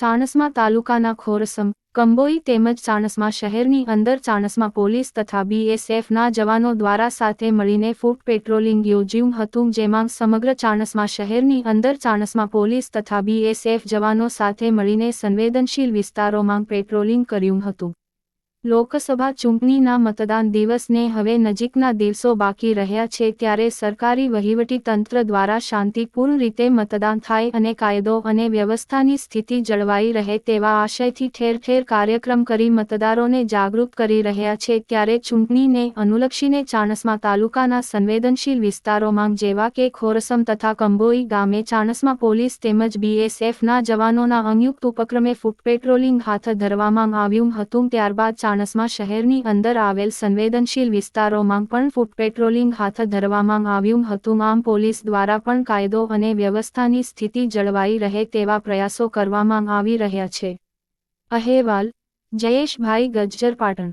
ચાણસ્મા તાલુકાના ખોરસમ, કંબોઈ તેમજ ચાણસમા શહેરની અંદર ચાણસમા પોલીસ તથા બીએસએફના જવાનો દ્વારા સાથે મળીને ફૂટ પેટ્રોલિંગ યોજ્યું હતું, જેમાં સમગ્ર ચાણસમા શહેરની અંદર ચાણસમા પોલીસ તથા બીએસએફ જવાનો સાથે મળીને સંવેદનશીલ વિસ્તારોમાં પેટ્રોલિંગ કર્યું હતું. લોકસભા ચૂંટણીના મતદાન દિવસને હવે નજીકના દિવસો બાકી રહ્યા છે ત્યારે સરકારી વહીવટી તંત્ર દ્વારા શાંતિપૂર્ણ રીતે મતદાન થાય અને કાયદો અને વ્યવસ્થાની સ્થિતિ જળવાઈ રહે તેવા આશયથી ઠેર ઠેર કાર્યક્રમ કરી મતદારોને જાગૃત કરી રહ્યા છે ત્યારે ચૂંટણીને અનુલક્ષીને ચાણસ્મા તાલુકાના સંવેદનશીલ વિસ્તારોમાં જેવા કે ખોરસમ તથા કંબોઈ ગામે ચાણસ્મા પોલીસ તેમજ બીએસએફના જવાનોના સંયુક્ત ઉપક્રમે ફૂટ પેટ્રોલિંગ હાથ ધરવામાં આવ્યું હતું ત્યારબાદ ચાણસ્મા શહેરની અંદર આવેલ સંવેદનશીલ વિસ્તારોમાં પણ ફૂટ પેટ્રોલિંગ હાથ ધરવામાં આવ્યું હતું. આમ પોલીસ દ્વારા પણ કાયદો અને વ્યવસ્થાની સ્થિતિ જળવાઈ રહે તેવા પ્રયાસો કરવામાં આવી રહ્યા છે. અહેવાલ, જયેશભાઈ ગજ્જર પાટણ.